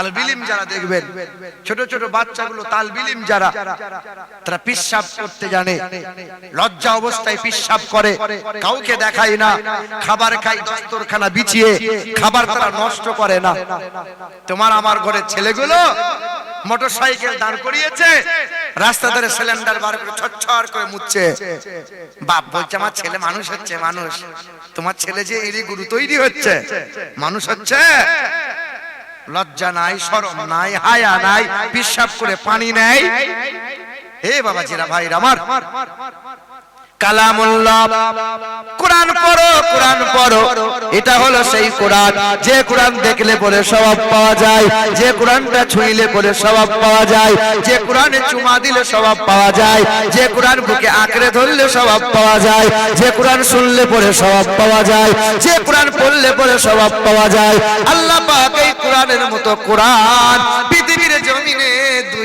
তালবিলিম যারা দেখবেন, ছোট ছোট বাচ্চাগুলো তালবিলিম যারা, তারা পিসাব করতে জানে, লজ্জা অবস্থায় পিসাব করে, কাউকে দেখায় না, খাবার খাই দস্তরখানা বিছিয়ে, খাবার তারা নষ্ট করে না। তোমার আমার ঘরের ছেলেগুলো মোটর সাইকেল দাঁড় করিয়েছে, রাস্তা ধরে সিলিন্ডার বার করে ছচ্ছর করে মুচ্ছে বাপ বলছে, আমার ছেলে মানুষ হচ্ছে, মানুষ। তোমার ছেলে যে এরই গুরু তৈরি হচ্ছে, মানুষ হচ্ছে লজ্জা নাই, শরম নাই, হায়া নাই পিসাব করে পানি নেয়। হে বাবা জিরা ভাইরা আমার কালামুল্লাহ। পড়ো, কোরআন পড়ো। এটা হলো সেই কোরআন। যে কোরআন দেখলে পরে পাওয়া যায়, যে কোরআনটা ছুঁইলে পরে পাওয়া যায়, যে পাওয়া যায়, যে বুকে আঁকড়ে ধরলে পাওয়া যায়, যে কোরআন শুনলে পরে পাওয়া যায়, যে কোরআন পড়লে পরে পাওয়া যায়। আল্লাহ এই কোরআনের মতো জমিনে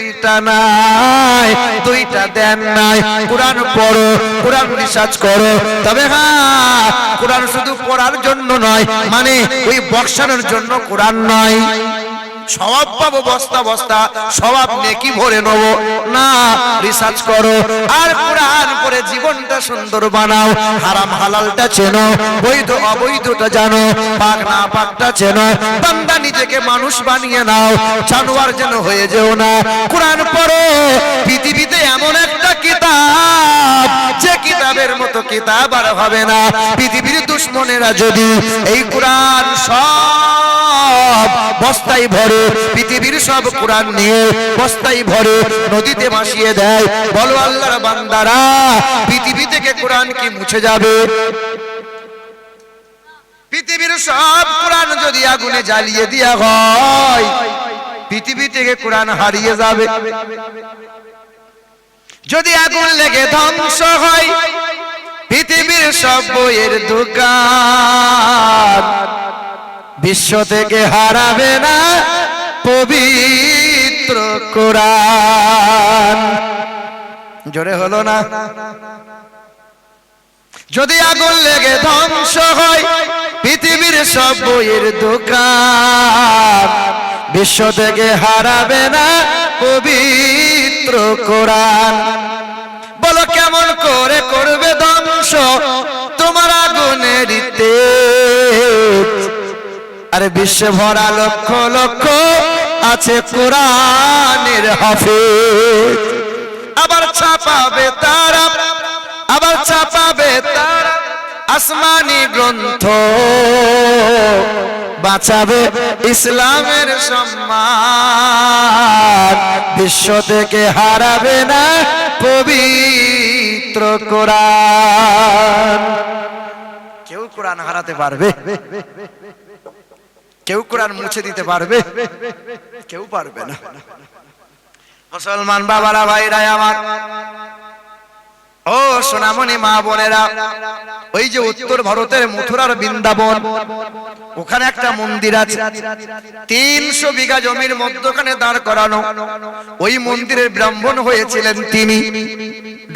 দুইটা নাই, দুইটা দেন নাই। কোরআন পড়ো, কোরআন রিসার্চ করো। তবে হ্যাঁ কোরআন শুধু পড়ার জন্য নয় মানে ওই বক্সানোর জন্য কোরআন নয়। স্বভাব পাবো বস্তা বস্তা স্বভাব নেকি ভরে নেব। না রিসার্চ করো, আর কোরআন পরে জীবনটা সুন্দর বানাও, হারাম হালালটা চেনো, বৈধ অবৈধটা জানো, পাক না পাকটা চেনো, বান্দা নিজেকে মানুষ বানিয়ে নাও, জানোয়ার যেন হয়ে যেও না। কোরআন পড়ো, পৃথিবীতে এমন একটা কিতাব, যে কিতাবের মতো কিতাব আর হবে না। পৃথিবীর দুশ্মনেরা যদি এই কোরআন সব বস্তায় ভরে পৃথিবীর সব কোরআন নিয়ে বস্তায় ভরে নদীতে ভাসিয়ে দেয়। বলো আল্লাহর বান্দারা, পৃথিবী থেকে কোরআন কি মুছে যাবে? পৃথিবীর সব কোরআন যদি আগুনে জ্বালিয়ে দেওয়া হয়, পৃথিবী থেকে কোরআন হারিয়ে যাবে। যদি আগুন লেগে ধ্বংস হয়, পৃথিবীর সব বইয়ের দোকান বিশ্ব থেকে হারাবে না। পবিত্র কোরআন। জোরে হলো না? যদি আগুন লেগে ধ্বংস হয়, পৃথিবীর সব বইয়ের দোকান বিশ্ব থেকে হারাবে না পবিত্র কোরআন। বলো কেমন করে করবে ধ্বংস তোমার আগুনের আরে বিশ্বে ভরা লক্ষ লক্ষ আছে কোরআনের হাফেজ। আবার ছাপাবে তারা, আবার ছাপাবে তারা আসমানি গ্রন্থ। বাঁচাবে ইসলামের সম্মান। বিশ্ব থেকে হারাবে না পবিত্র কোরআন। কেউ কোরআন হারাতে পারবে? কেউ কোরআন মুছে দিতে পারবে? কেউ পারবে না। মুসলমান বাবারা ভাইরা আমার। ও সোনামণি মা বোনেরা, ওই যে উত্তর ভারতের মথুরার বৃন্দাবন, ওখানে একটা মন্দির আছে। তিনশো বিঘা জমির মধ্যখানে দাঁড় করানো। ওই মন্দিরের ব্রাহ্মণ হয়েছিলেন তিনি।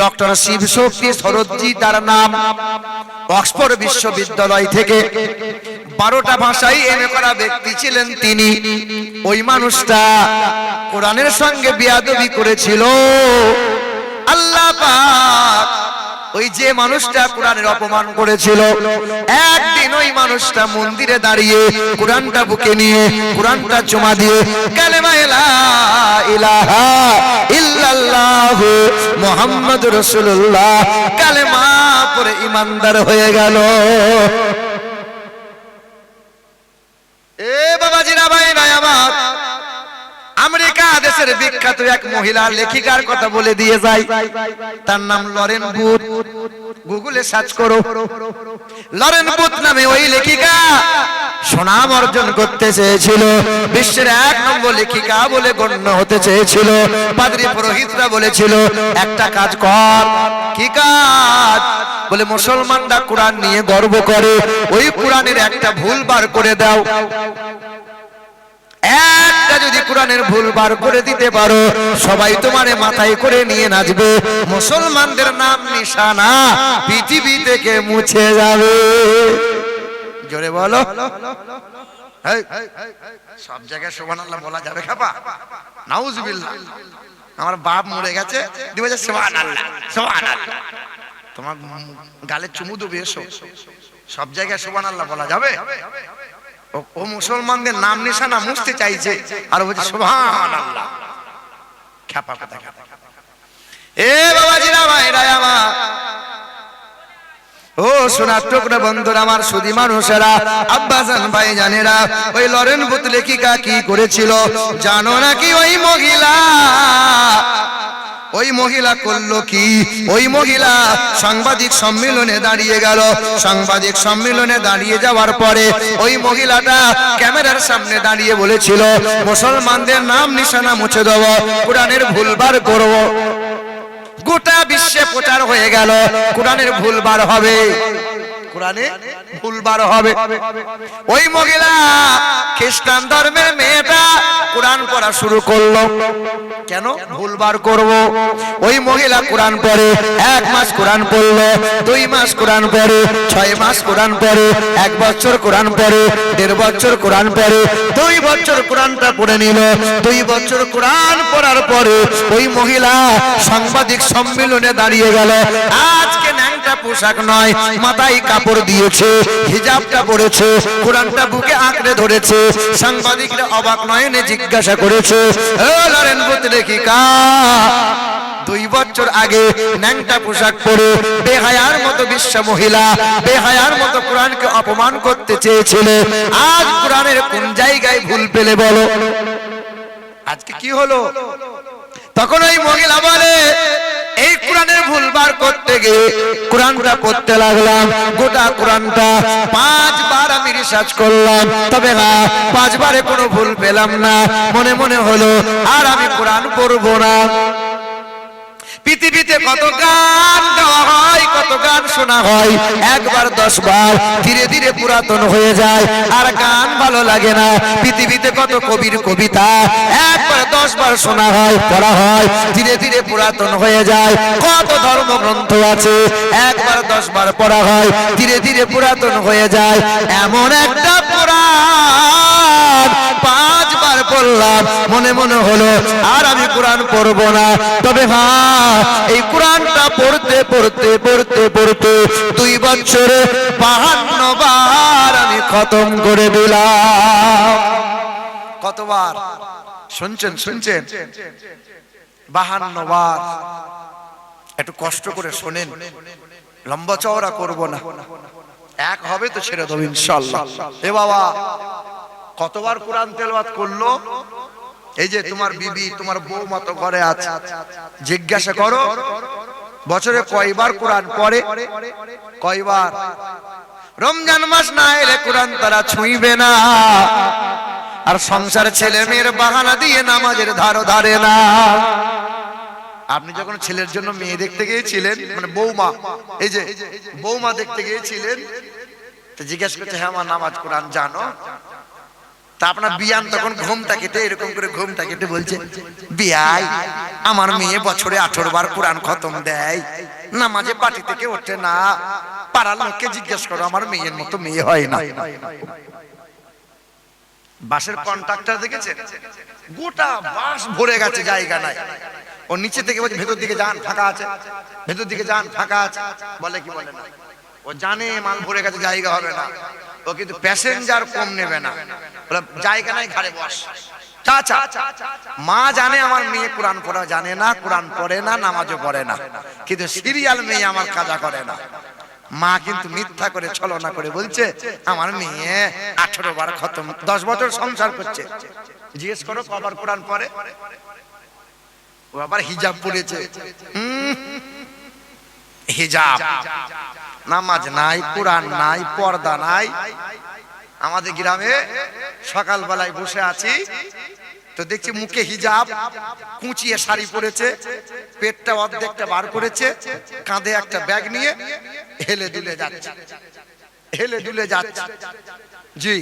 ডক্টর শিব শক্তি শরৎজি তার নাম। অক্সফোর্ড বিশ্ববিদ্যালয় থেকে বারোটা ভাষায় এম করা ব্যক্তি ছিলেন তিনি। ওই মানুষটা কোরআনের সঙ্গে বিয়াদবি করেছিল। আল্লাহ পাক ওই যে মানুষটা কোরআনের অপমান করেছিল। একদিন ওই মানুষটা মন্দিরে দাঁড়িয়ে কোরআনটা বুকে নিয়ে কোরআনটা জমা দিয়ে কালেমা ইলা ইলাহা ইল্লাল্লাহু রাসূলুল্লাহ কালেমা পড়ে ইমানদার হয়ে গেল। এ বাবাজিরা ভাই ভাই আমার। আমেরিকা দেশের বিখ্যাত এক মহিলা লেখিকার কথা বলে দিয়ে যাই তার নাম লরেন বুথ গুগলে সার্চ করো। লরেন বুথ নামে ওই লেখিকা। সুনাম অর্জন করতে চেয়েছিল। বিশ্বের এক নম্বর লেখিকা বলে গণ্য হতে চেয়েছিল। পাদ্রী পুরোহিতরা বলেছিল, একটা কাজ কর। কি কাজ? বলে, মুসলমানরা কোরআন নিয়ে গর্ব করে। ওই কোরআনের একটা ভুল বার করে দাও। একটা যদি কোরআনের ভুল বার করে দিতে পারো, সবাই তোমারে মাথায় করে নিয়ে নাচবে। মুসলমানদের নাম নিশানা পৃথিবী থেকে মুছে যাবে। জোরে বলো। সব জায়গায় সোহান আল্লাহ বলা যাবে খাপা। নাউজুবিল্লাহ। আমার বাপ মরে গেছে। দিবে যে তোমার গালে চুমু দেবে, এসো। সব জায়গায় সোহান আল্লাহ বলা যাবে। ও- মুসলমানদের নাম নিশানা মুছতে চাইছে। আর বলছে সোহান আল্লাহ খ্যাপা কথা খ্যাপা এ বাবাজিরা, ভাইরা আমার। ও সোনার টুকরা বন্ধুরা আমার সুদি মানুষেরা আব্বাসান ভাই জানেরা ওই লরেন বুত লেখিকা কি করেছিল? জানো নাকি ওই মহিলা? ওই মহিলা করল কি? ওই মহিলা সাংবাদিক সম্মেলনে দাঁড়িয়ে গেল। সাংবাদিক সম্মেলনে দাঁড়িয়ে যাওয়ার পরে ওই মহিলাটা ক্যামেরার সামনে দাঁড়িয়ে বলেছিল, মুসলমানদের নাম নিশানা মুছে দেবো, কোরআনের ভুলবার করব। গোটা বিশ্বে প্রচার হয়ে গেল। কোরআনের ভুলবার হবে। কোরআনে ভুলবার হবে। ওই মহিলা খ্রিস্টান ধর্মের মেয়েটা কোরআন পড়া শুরু করল। কেন? ভুলবার করব। ওই মহিলা কোরআন পড়ে, এক মাস কোরআন পড়ল, দুই মাস কোরআন পড়ে, ছয় মাস কোরআন পড়ে, এক বছর কোরআন পড়ে, দেড় বছর কোরআন পড়ে, দুই বছর কোরআনটা পড়ে নিল। দুই বছর কোরআন পড়ার পরে ওই মহিলা সাংবাদিক সম্মেলনে দাঁড়িয়ে গেল। আজকে ন্যাংটা পোশাক নয়, মাথায় কাপড় দিয়েছে, হিজাবটা পরেছে, কোরআনটা বুকে আঁকড়ে ধরেছে, সাংবাদিকরা অবাক নয়নে জিজ্ঞাসা করেছে দুই বছর আগে ন্যাংটা পোশাক পরে বেহায়ার মতো বিশ্ব মহিলা, বেহায়ার মতো কোরআনকে অপমান করতে চেয়েছিলে। আজ কোরআনের কোন জায়গায় ভুল পেলে বলো? আজকে কি হলো? তখন ওই মহিলা বলে এই কোরআনের ভুল বার করতে গিয়ে কোরআনটা করতে লাগলাম, গোটা কোরআনটা পাঁচবার আমি রিসার্চ করলাম। তবে না, পাঁচবারে কোনো ভুল পেলাম না। মনে মনে হলো, আর আমি কোরআন করব না। পৃথিবীতে কত গান গাওয়া হয়, কত গান শোনা হয়, একবার দশ বার ধীরে ধীরে পুরাতন হয়ে যায়, আর গান ভালো লাগে না। পৃথিবীতে কত কবির কবিতা, একবার দশ বার শোনা হয়, পড়া হয়, ধীরে ধীরে পুরাতন হয়ে যায়। কত ধর্মগ্রন্থ আছে, একবার দশ বার পড়া হয়, ধীরে ধীরে পুরাতন হয়ে যায়। এমন একটা পুরাণ পড়লাম মনে মনে হলো, আর আমি কোরআন পড়ব না। তবে হ্যাঁ এই কোরআনটা পড়তে পড়তে পড়তে পড়তে দুই বছরে বাহান্ন বার আমি খতম করে দিলাম। কতবার? শুনছেন শুনছেন? বাহান্ন বার। একটু কষ্ট করে শোনেন। লম্বা চওড়া করব না। এক হবে তো ছেড়ে দেবো ইনশাল্লাহ। এ বাবা কতবার কোরআন তেলাওয়াত করল? এই যে তোমার বিবি তোমার বউ মতো ঘরে আছে। জিজ্ঞাসা করো বছরে কয়বার কোরআন পড়ে? কয়বার? রমজান মাস না এলে কোরআন তারা ছুঁইবে না। আর সংসার ছেলে মেয়ের বাহানা দিয়ে নামাজের ধারো ধারে না। আপনি যখন ছেলের জন্য মেয়ে দেখতে গিয়েছিলেন মানে বৌমা এই যে বৌমা দেখতে গিয়েছিলেন তো জিজ্ঞেস করছে হ্যাঁ আমার নামাজ কোরআন জানো? তা আপনার বিয়ান তখন ঘুমটা কেটে, এরকম করে ঘুমটা কেটে বলছে, বিয়াই, আমার মেয়ে বছরে আঠারো বার কোরআন খতম দেয়। নামাজে পাটি থেকে ওঠে না। পাড়ার লোককে জিজ্ঞেস করো, আমার মেয়ের মতো মেয়ে হয় না। বাসের কন্ট্রাক্টর দেখেছেন? গোটা বাস ভরে গেছে, জায়গা নাই। ও নিচে থেকে বলছে, ভেতর দিকে যান, ফাঁকা আছে। ভেতর দিকে যান, ফাঁকা আছে। বলে কি বলে না? ও জানে মাল ভরে গেছে, জায়গা হবে না। ও কিন্তু প্যাসেঞ্জার কম নেবে না। জায়গা নাই, ঘাড়ে বস। চাচা, মা জানে আমার মেয়ে কোরআন পড়া, জানে না, কোরআন পড়ে না, নামাজও পড়ে না। কিন্তু সিরিয়াল মেয়ে আমার কাজা করে না। মা কিন্তু মিথ্যা করে ছলনা করে বলছে, আমার মেয়ে আঠারো বার খতম, দশ বছর সংসার করছে। জিজ্ঞেস করো, কবার কোরআন পরে ও আবার হিজাব পড়েছে। হিজাব। নামাজ নাই, কোরআন নাই, পর্দা নাই। আমাদের গ্রামে সকালবেলায় বসে আছি। তো দেখছি মুখে হিজাব, কুচিয়ে শাড়ি পরেছে, পেটটা অর্ধেকটা বার করেছে, কাঁধে একটা ব্যাগ নিয়ে হেলে দুলে যাচ্ছে। হেলে দুলে যাচ্ছে। জি,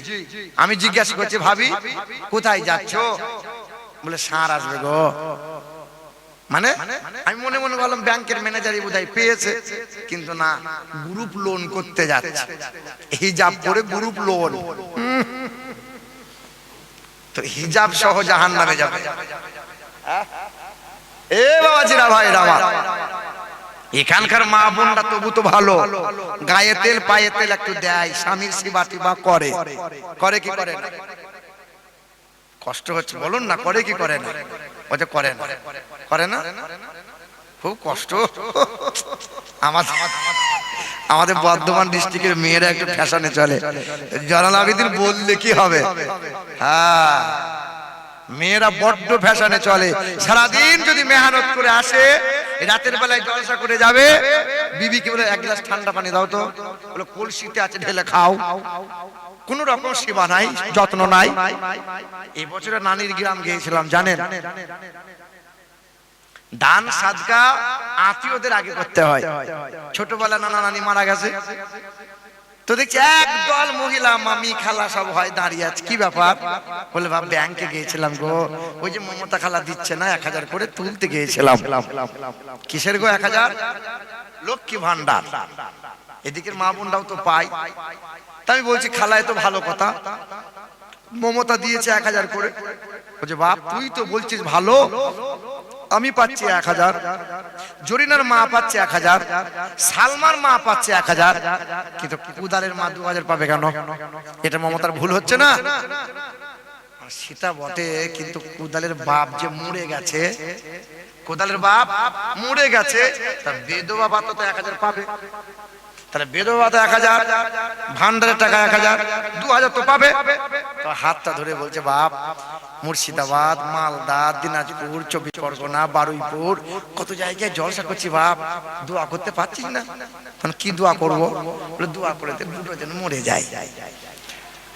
আমি জিজ্ঞাসা করছি, ভাবি, কোথায় যাচ্ছ? বলে, সার আসবে গো। মানে? আমি মনে মনে বললাম ব্যাংকের ম্যানেজারই বোধহয় পেয়েছে, কিন্তু না, গ্রুপ লোন করতে যাচ্ছে। হিজাব করে গ্রুপ লোন। তো হিজাব সহ জাহান নামে যাবে। এ বাবাজিরা ভাই আমার, এখানকার মা বোনরা তবু তো ভালো। গায়ে তেল, পায়ে তেল একটু দেয়, স্বামীর সেবা টিবা করে। করে কি করে কষ্ট হচ্ছে, বলুন না, করে কি করে না? ও করে না। করে না? খুব কষ্ট। আমাদের আমাদের বর্ধমান ডিস্ট্রিক্টের মেয়েরা একটু ফ্যাশনে চলে। জলাল আবিদিন বললে কি হবে? হ্যাঁ মেয়েরা বড্ড ফ্যাশনে চলে। সারাদিন যদি মেহনত করে আসে রাতের বেলায় জলসা করে যাবে। বিবিকে বলে, এক গ্লাস ঠান্ডা পানি দাও তো। বলে, কলসিতে আছে, ঢেলে খাও। কোন রকম সেবা নাই, যত্ন নাই। এবছরে নানির গ্রাম গিয়েছিলাম, জানেন? দান, সাদকা আত্মীয়দের আগে করতে হয়। ছোটবেলা নানা নানি মারা গেছে। তো দেখছি একদল মহিলা মামি খালা সব হয় দাঁড়িয়ে আছে। কি ব্যাপার? বলে, বাপ ব্যাংকে গিয়েছিলাম গো। ওই যে মমতা খালা দিচ্ছে না, এক হাজার করে তুলতে গিয়েছিলাম। কিসের গো এক হাজার? লক্ষ্মী ভান্ডার এদিকের মা বোনরাও তো পাই। তা আমি বলছি, খালায় তো ভালো কথা। মমতা দিয়েছে এক হাজার করে। বলছে, বাপ, তুই তো বলছিস ভালো। আমি পাচ্ছি এক হাজার। জরিনার মা পাচ্ছে এক হাজার। সালমার মা পাচ্ছে এক হাজার। কিন্তু কুদারের মা দু হাজার পাবে কেন? এটা মমতার ভুল হচ্ছে না? সেটা বটে, কিন্তু কুদালের বাপ যে মরে গেছে, কোদালের বাপ মরে গেছে, তার বেদবা বাপ তো এক হাজার পাবে। তাহলে বেদবা এক হাজার, ভান্ডারের টাকা এক হাজার, দু হাজার তো পাবে। তো হাতটা ধরে বলছে, বাপ, মুর্শিদাবাদ, মালদা, দিনাজপুর, চব্বিশ পরগনা, বারুইপুর, কত জায়গায় জলসা করছি বাপ, দোয়া করতে পারছিস না? তখন কি দোয়া করব? বলে, দোয়া করে দুটো যেন মরে যায়।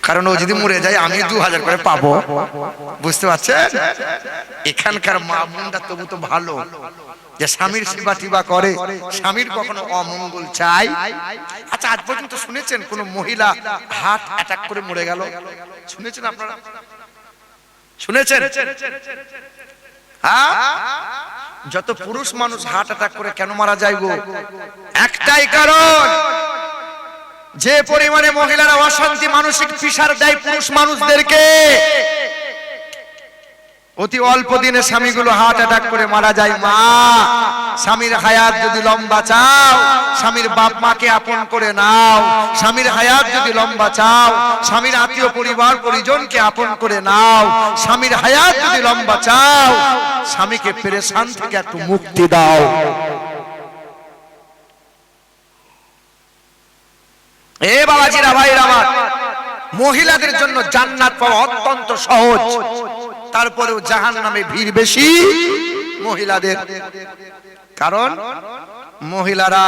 কারণ ও যদি মরে যায় আমি দু হাজার করে পাবো। বুঝতে পারছেন? এখানকার মা বোনটা তবু তো ভালো। যে স্বামীর সেবা টিবা করে, স্বামীর কখনো অমঙ্গল চাই আচ্ছা আজ পর্যন্ত শুনেছেন কোন মহিলা হার্ট অ্যাটাক করে মরে গেল? শুনেছেন আপনারা? শুনেছেন? হ্যাঁ? যত পুরুষ মানুষ হার্ট অ্যাটাক করে কেন মারা যায় গো? একটাই কারণ। যে পরিমাণে মহিলারা অশান্তি, মানসিক পিসার দেয় পুরুষ মানুষদেরকে, অতি অল্প দিনে স্বামীগুলো হার্ট অ্যাটাক করে মারা যায়। মা, স্বামীর হায়াত যদি লম্বা চাও, স্বামীর বাপ মাকে আপন করে নাও। স্বামীর হায়াত যদি লম্বা চাও, স্বামীর আত্মীয় পরিবার, পরিজনকে আপন করে নাও। স্বামীর হায়াত যদি লম্বা চাও, স্বামীকে পেরেশান থেকে একটু মুক্তি দাও। এ বাবাজিরা ভাইরা আমার, মহিলাদের জন্য জান্নাত পাওয়া অত্যন্ত সহজ। তারপরেও জাহান নামে ভিড় বেশি মহিলাদের। কারণ মহিলারা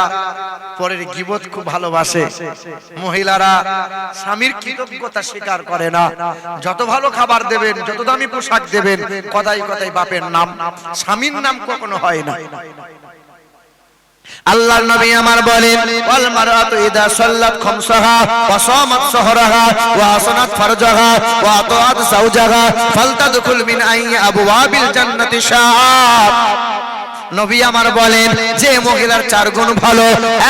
পরের গিবত খুব ভালোবাসে। মহিলারা স্বামীর কৃতজ্ঞতা স্বীকার করে না। যত ভালো খাবার দেবেন, যত দামি পোশাক দেবেন কথাই কথাই বাপের নাম। স্বামীর নাম কখনো হয় না। আল্লাহর নবী আমার বলেন ওয়াল মারাতু ইদা সাল্লাত খামসাহা ওয়া সামাত সাহরাহা ওয়া আসনাত ফারজাহা ওয়া আতাআত যাওজাহা ফালতাদখুল মিন আইয়ি আবওয়াবিল জান্নাতি শাআব নবী আমার বলেন, যে মহিলার চার গুণ ভালো,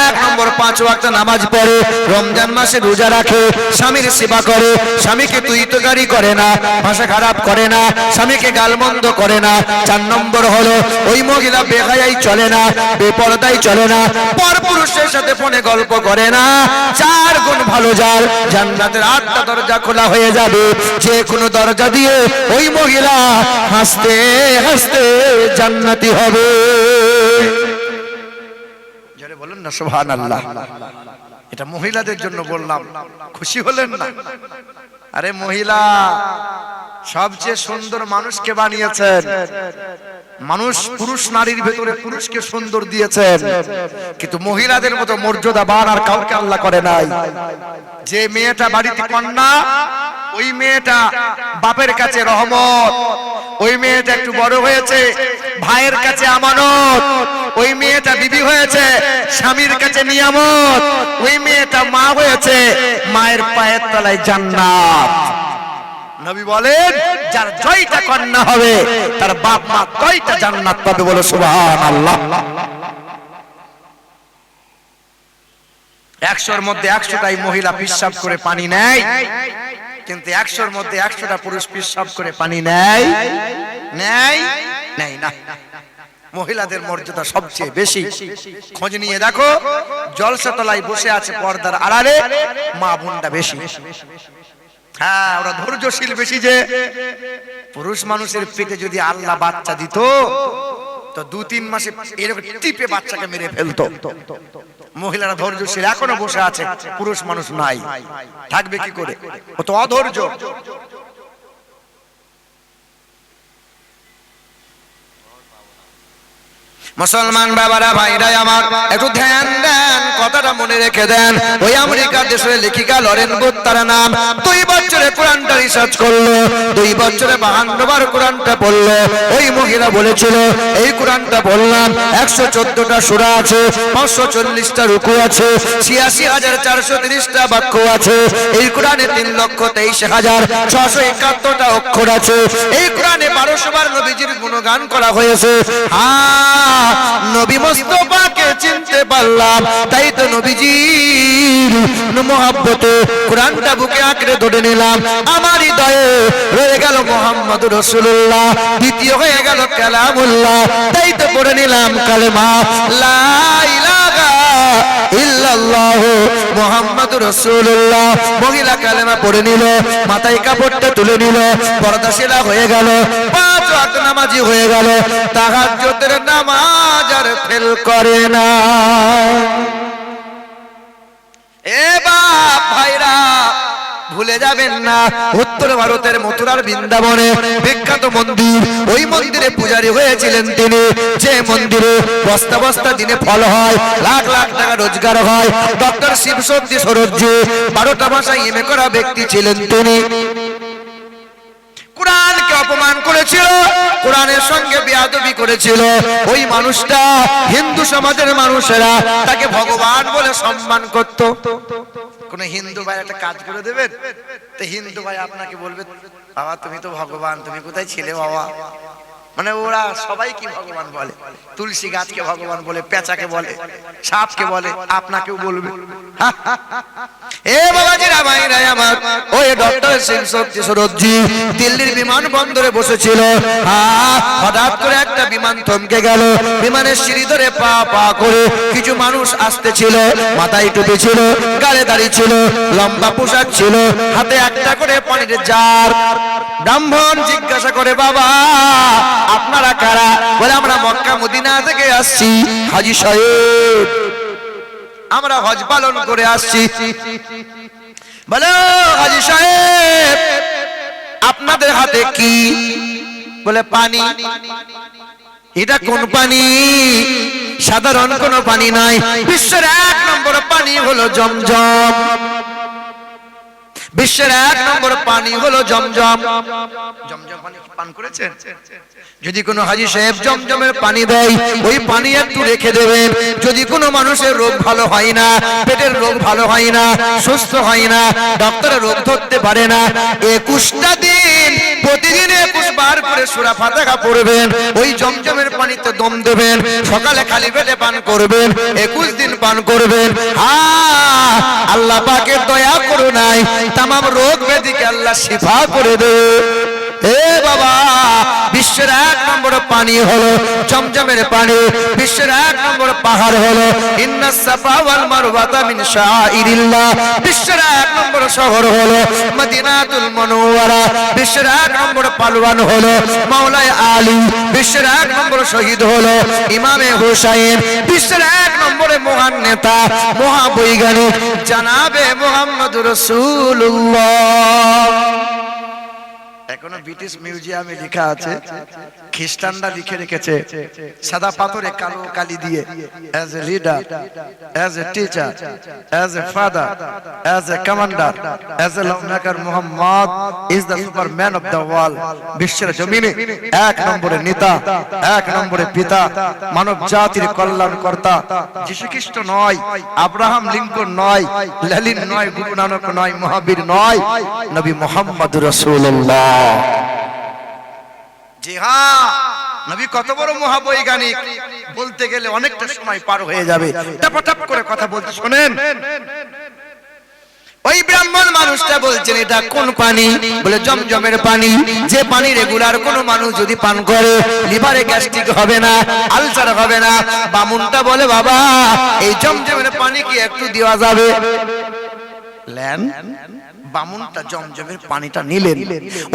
এক নম্বর পাঁচ ওয়াক্ত নামাজ পড়ে, রমজান মাসে রোজা রাখে, স্বামীর সেবা করে, স্বামীকে তুই তোকারি করে না, ভাষা খারাপ করে না, স্বামীকে গালমন্দ করে না, চার নম্বর হলো, ওই মহিলা বেহায়াই চলে না, বেপরদাই চলে না পর পুরুষের সাথে ফোনে গল্প করে না, চার গুণ ভালো যার, জান্নাতের আটটা দরজা খোলা হয়ে যাবে, যে কোনো দরজা দিয়ে ওই মহিলা হাসতে হাসতে জান্নাতি হবে। না সোহান আল্লাহ এটা মহিলাদের জন্য বললাম, খুশি হলেন না? আরে মহিলা, সবচেয়ে সুন্দর মানুষকে বানিয়েছেন। মানুষ পুরুষ নারীর ভেতরে পুরুষকে সুন্দর দিয়েছেন, কিন্তু মহিলাদের মতো মর্যাদা বান আর কাউকে আল্লাহ করে নাই। যে মেয়েটা বাড়িতে কন্যা, ওই মেয়েটা বাপের কাছে রহমত। ওই মেয়েটা একটু বড় হয়েছে, ভাইয়ের কাছে আমানত। ওই মেয়েটা বিবি হয়েছে, স্বামীর কাছে নিয়ামত। ওই মেয়েটা মা হয়েছে, মায়ের পায়ের তলায় জান্নাত। নবী বলেন, যার জয়টা কন্যা হবে, তার বাপ মা কয়টা জান্নাত পাবে বলে সুবহানাল্লাহ। একশোর মধ্যে একশোটাই মহিলা পিসাব করে পানি নেয়, কিন্তু একশোর মধ্যে একশোটা পুরুষ পিসাব করে পানি নেয় নেয় নেয় না। মহিলাদের মর্যাদা সবচেয়ে বেশি। খোঁজ নিয়ে দেখো জলসা তলায় বসে আছে পর্দার আড়ালে, মা বোনটা বেশি। হ্যাঁ ওরা ধৈর্যশীল বেশি যে পুরুষ মানুষের পেটে যদি আল্লাহ বাচ্চা দিত, তো দু তিন মাসে এরকম টিপে বাচ্চাকে মেরে ফেলতো। মহিলারা ধৈর্যশীল, এখনও বসে আছে, পুরুষ মানুষ নাই। থাকবে কি করে? ও তো অধৈর্য। মুসলমান বাবারা, ভাইরা আমার, একটু ধ্যান দেন, কথাটা মনে রেখে দেন। ওই আমেরিকার দেশের লেখিকা লরেন বুথ তার নাম। দুই বছরে কোরআনটা রিসার্চ করল, দুই বছরে বাহান্ন বার কোরআনটা পড়ল। ওই মহিলা বলেছিল, এই কোরআনটা বললাম একশো চোদ্দটা সুরা আছে, পাঁচশো চল্লিশটা রুকু আছে, ছিয়াশি হাজার চারশো তিরিশটা বাক্য আছে, এই কোরআনে তিন লক্ষ তেইশ হাজার ছশো একাত্তরটা অক্ষর আছে, এই কোরআনে বারোশো বার নবীজির গুণগান করা হয়েছে। হ্যাঁ নবী মোস্তফাকে চিনতে পারলাম। তাই তো নবীজির মহাব্বতে কোরআনটা বুকে আঁকড়ে ধরে নিলাম। আমার হৃদয়ে রয়ে গেল মোহাম্মদ রসুল্লাহ দ্বিতীয় হয়ে গেল কালামুল্লাহ। তাই তো পড়ে নিলাম কালেমা মহিলা কালেমা পড়ে নিল, মাথায় কাপড়টা তুলে নিল পর্দাশিলা হয়ে গেল। পাঁচ ওয়াক্ত নামাজি হয়ে গেল। তাহাজ্জুদের নামাজ আর ফেল করে না। এ ভাইরা, ভুলে যাবেন না, উত্তর ভারতের মথুরার বৃন্দাবনে বিখ্যাত মন্দির, ওই মন্দিরে পূজারী হয়েছিলেন তিনি। যে মন্দিরে বস্তা বস্তা দিনে ফল হয়, লাখ লাখ টাকা রোজগার হয়, ডক্টর শিবশক্তি সরোজি বারোটা ভাষায় করা ব্যক্তি ছিলেন তিনি। কোরআনের সঙ্গে বেয়াদবি করেছিল। ওই মানুষটা হিন্দু সমাজের মানুষেরা তাকে ভগবান বলে সম্মান করত। কোন হিন্দু ভাই একটা কাজ করে দেবেন? তো হিন্দু ভাই আপনাকে বলবে, বাবা, তুমি তো ভগবান, তুমি কোথায় ছিলে বাবা? মানে ওরা সবাই কি ভগবান বলে। তুলসী গাছকে ভগবান বলে, পেঁচাকে বলে, সাপকে বলে, আপনাকেও বলবে। একটা বিমান থমকে বিমানের সিঁড়ি ধরে পা পা করে কিছু মানুষ আসতেছিল। মাথায় ছিল, গালে ছিল, লম্বা পোশাক ছিল, হাতে একটা করে পানির জার। ব্রাহ্মণ জিজ্ঞাসা করে, বাবা আপনারা কারা? বলে আমরা মক্কা, মদিনা থেকে আসছি। হাজি সাহেব, আমরা হজ পালন করে আসছি। বলো, হাজি সাহেব, আপনাদের হাতে কি? বলে, পানি। এটা কোন পানি? সাধারণ কোন পানি নাই। বিশ্বের এক নম্বর পানি হলো জমজম। বিশ্বের এক নম্বর পানি হলো জমজম। জমজম পানি পান করেছেন? যদি কোনো হাজি সাহেব জমজমের পানি দেয় ওই পানি একটু রেখে দেবেন। যদি কোনো মানুষের রোগ ভালো হয় না পেটের রোগ ভালো হয় না সুস্থ হয় না ডক্টরের রোগ ধরতে পারে না একুশটা দিন প্রতিদিন একুশ বার করে সুরা ফাতাকা পড়বেন ওই জমজমের পানিতে দম দেবেন সকালে খালি পেটে পান করবেন একুশ দিন পান করবেন। আল্লাহ পাকের দয়া করো নাই তামাম রোগ ব্যাধিকে আল্লাহ শিফা করে দে এ বাবা, বিশ্বের এক নম্বর পানি হলো জমজমের পানি, বিশ্বের এক নম্বর পাহাড় হলো বিশ্বের এক নম্বর শহর হলো মদিনাতুল মুনাওয়ারা। বিশ্বের এক নম্বর পালওয়ান হলো মাওলায় আলী। বিশ্বের এক নম্বর শহীদ হলো ইমামে হুসাইন। বিশ্বের এক নম্বরে মহান নেতা, মহাবৈজ্ঞানিক, জানাবে মোহাম্মদ রসুল্লাহ এখনও ব্রিটিশ মিউজিয়ামে লেখা আছে, খ্রিস্টানরা লিখে রেখেছে, সাদা পাথরে কালো কালি দিয়ে as a leader as a teacher as a father as a commander as a Muhammad is the super man of the world বিশ্বের জমিনে এক নম্বরে নেতা, এক নম্বরে পিতা, মানব জাতির কল্যাণকর্তা। যীশু খ্রিস্ট নয়, আব্রাহাম লিঙ্কন নয়, লেলিন নয়, গুরু নানক নয়, মহাবীর নয়, নবী মোহাম্মদ রসুল্লাহ হ্যাঁ জমজমের পানি। যে পানি রেগুলার কোন মানুষ যদি পান করে, লিভারে গ্যাস্ট্রিক হবে না, আলসার হবে না। বামুনটা বলে, বাবা, এই জমজমের পানি কি একটু দেওয়া যাবে? লেন বামুনটা জমজমের পানিটা নিলেন।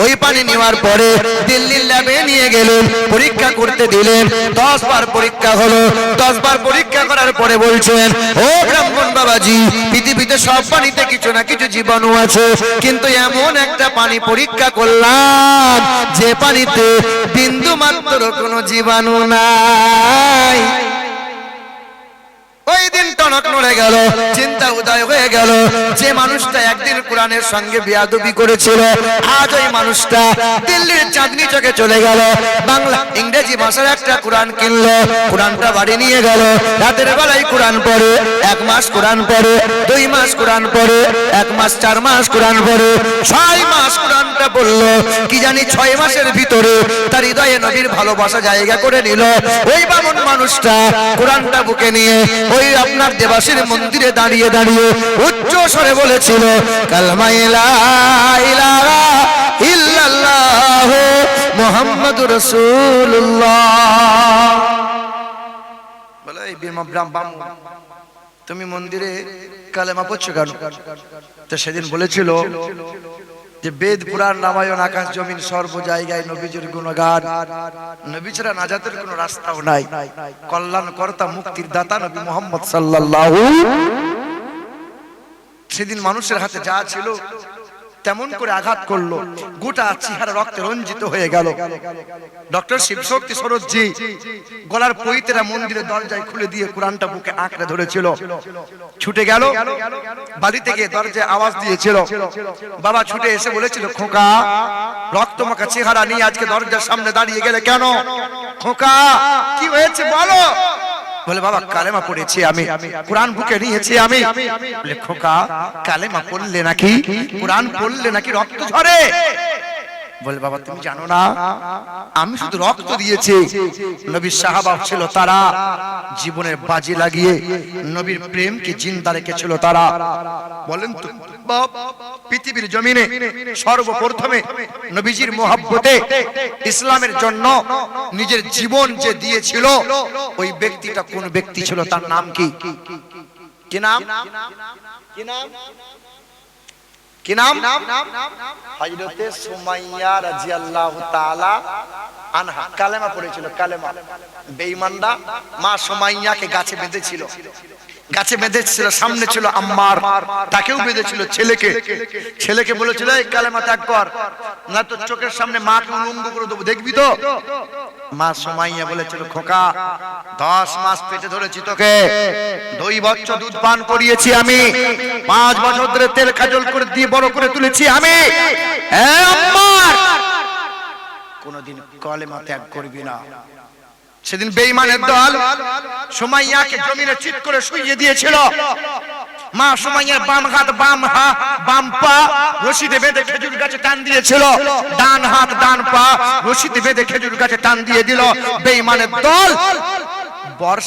ওই পানি নেওয়ার পরে দিল্লির ল্যাবে নিয়ে গেলেন পরীক্ষা করতে দিলেন। দশ বার পরীক্ষা হলো। দশ বার পরীক্ষা করার পরে বলছেন ও ব্রাহ্মণ বাবাজি পৃথিবীতে সব পানিতে কিছু না কিছু জীবাণু আছে। কিন্তু এমন একটা পানি পরীক্ষা করলাম যে পানিতে বিন্দু মাত্র কোনো জীবাণু নাই। ওই দিন টনক নড়ে গেল, চিন্তা উদয় হয়ে গেল। যে মানুষটা একদিন কোরআনের সঙ্গে বিয়াদবি করেছিল, আজ ওই মানুষটা দিল্লির চাঁদনি চকে চলে গেল। বাংলা, ইংরেজি ভাষার একটা কোরআন কিনলো, কোরআনটা বাড়ি নিয়ে গেল। রাতের বেলায় কোরআন পড়ে, এক মাস কোরআন পড়ে, দুই মাস কোরআন পড়ে, এক মাস, চার মাস কোরআন পড়ে। ছয় মাস কোরআনটা বলল কি জানি ছয় মাসের ভিতরে তার হৃদয়ে নবীর ভালোবাসা জায়গা করে নিল। ওই বামন মানুষটা কোরআনটা বুকে নিয়ে ওই আপনার দেবাসীর মন্দিরে দাঁড়িয়ে দাঁড়িয়ে উচ্চ স্বরে বলেছিল বলে তুমি মন্দিরে কালেমা পড়ছো কেন? তো সেদিন বলেছিল যে বেদ পুরাণ রামায়ণ আকাশ জমিন সর্ব জায়গায় নবীজির গুণগান। নবী ছাড়া নাজাতের কোনো রাস্তাও নাই। কল্যাণ কর্তা মুক্তির দাতা নবী মোহাম্মদ সাল্লাল্লাহু। সেদিন মানুষের হাতে যা ছিল তেমন করে আঘাত করল। গোটা চেহারা রক্তে রঞ্জিত হয়ে গেল। ডক্টর শিবশক্তি সরোজি গলার পৈতেরা মন্দিরের দরজায় খুলে দিয়ে কোরআনটা বুকে আঁকড়ে ধরেছিল। ছুটে গেল বাড়ি থেকে দরজায় আওয়াজ দিয়েছিল। বাবা ছুটে এসে বলেছিল খোকা রক্তমাখা চেহারা নিয়ে আজকে দরজার সামনে দাঁড়িয়ে গেলে কেন? খোকা কি হয়েছে বলো? বলে, বাবা, কালেমা পড়েছি আমি। কোরআন বুকে নিয়েছি আমি। খোকা কালেমা পড়লে নাকি, কোরআন পড়লে নাকি রক্ত ঝরে। বলে বাবা তুমি জানো না? আমি শুধু রক্ত দিয়েছি। নবীর সাহাবা ছিল তারা। জীবনের বাজি লাগিয়ে নবীর প্রেমকে জিন্দা রেখেছিল তারা। বলেন তো বাপ, পৃথিবীর জমিনে সর্বপ্রথমে নবীজির মোহাব্বতে ইসলামের জন্য নিজের জীবন যে দিয়েছিল ওই ব্যক্তিটা কোন ব্যক্তি ছিল তার নাম কি? কি নাম? কি নাম? কি নাম? হযরতে সুমাইয়া রাদিয়াল্লাহু তাআলা আনহা, কালেমা পড়েছিল, কালেমা। বেঈমানরা মা সুমাইয়াকে গাছে বেঁধেছিল। গাছে বেঁধেছিল, সামনে ছিল আম্মার। তাকেও বেঁধেছিল ছেলেকে। ছেলেকে বলেছিল, এই কালেমা ত্যাগ কর না তো চোখের সামনে মাকে উলঙ্গ করে দেবো। দেখবি তো? মা সুমাইয়া বলেছিল, খোকা, দশ মাস পেটে ধরেছি তোকে। দুই বছর দুধ পান করিয়েছি আমি। পাঁচ বছর ধরে তেল কাজল করে দিয়ে বড় করে তুলেছি আমি। কোনদিন কলেমা ত্যাগ করবি না। সেদিন বেইমানের দল সুমাইয়াকে জমিনে চিৎ করে শুইয়ে দিয়েছিল। মা সুমাইয়ার বাম হাত, বাম হা, বাম পা। রশিদে বেঁধে খেজুর গাছে টান দিয়েছিল। ডান হাত, ডান পা। রশিদে বেঁধে খেজুর গাছে টান দিয়ে দিল। বেঈমানের দল। বর্ষা